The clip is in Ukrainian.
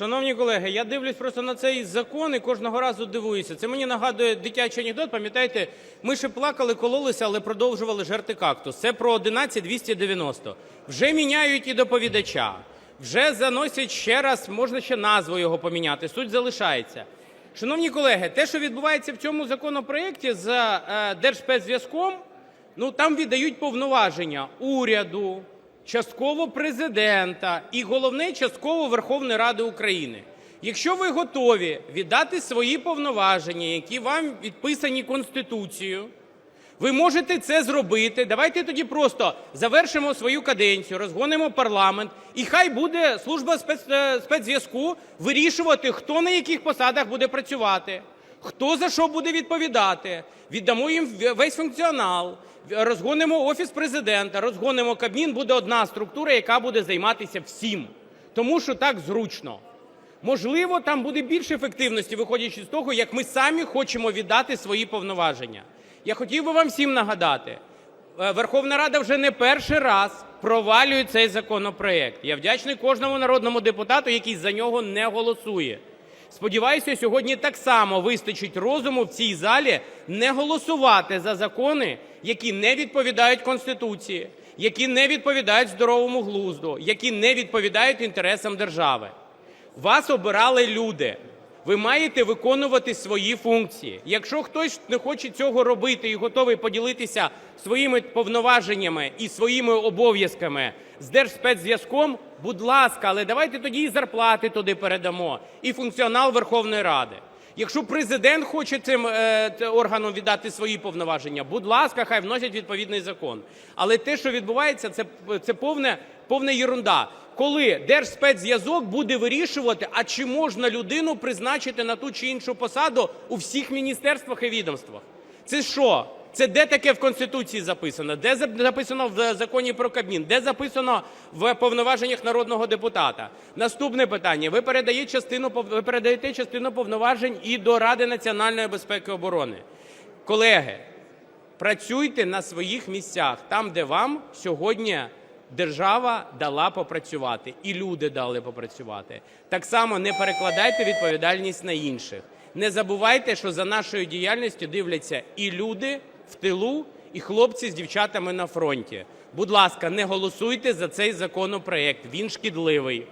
Шановні колеги, я дивлюсь просто на цей закон і кожного разу дивуюся. Це мені нагадує дитячий анекдот. Пам'ятаєте, ми ще плакали, кололися, але продовжували жерти кактус. Це про 11290. Вже міняють і доповідача. Вже заносять ще раз, можна ще назву його поміняти. Суть залишається. Шановні колеги, те, що відбувається в цьому законопроекті з е, Держспецзв'язком, ну там віддають повноваження уряду, частково президента і головне частково Верховної Ради України. Якщо ви готові віддати свої повноваження, які вам відписані Конституцією, ви можете це зробити. Давайте тоді просто завершимо свою каденцію, розгонимо парламент, і хай буде служба е, спецзв'язку вирішувати, хто на яких посадах буде працювати, хто за що буде відповідати. Віддамо їм весь функціонал, розгонимо офіс президента, розгонимо Кабмін. Буде одна структура, яка буде займатися всім, тому що так зручно. Можливо, там буде більше ефективності, виходячи з того, як ми самі хочемо віддати свої повноваження. Я хотів би вам всім нагадати, е, Верховна Рада вже не перший раз провалює цей законопроект. Я вдячний кожному народному депутату, який за нього не голосує. Сподіваюся, сьогодні так само вистачить розуму в цій залі не голосувати за закони, які не відповідають Конституції, які не відповідають здоровому глузду, які не відповідають інтересам держави. Вас обирали люди. Ви маєте виконувати свої функції. Якщо хтось не хоче цього робити і готовий поділитися своїми повноваженнями і своїми обов'язками з Держспецзв'язком, будь ласка, але давайте тоді і зарплати туди передамо, і функціонал Верховної Ради. Якщо президент хоче цим е, органам віддати свої повноваження, будь ласка, хай вносять відповідний закон. Але те, що відбувається, це, це повне, повна єрунда. Коли Держспецзв'язок буде вирішувати, а чи можна людину призначити на ту чи іншу посаду у всіх міністерствах і відомствах. Це що? Це де таке в Конституції записано? Де записано в законі про Кабмін? Де записано в повноваженнях народного депутата? Наступне питання. Ви передаєте частину, ви передаєте частину повноважень і до Ради національної безпеки і оборони. Колеги, працюйте на своїх місцях, там, де вам сьогодні держава дала попрацювати, і люди дали попрацювати. Так само не перекладайте відповідальність на інших. Не забувайте, що за нашою діяльністю дивляться і люди в тилу, і хлопці з дівчатами на фронті. Будь ласка, не голосуйте за цей законопроект. Він шкідливий.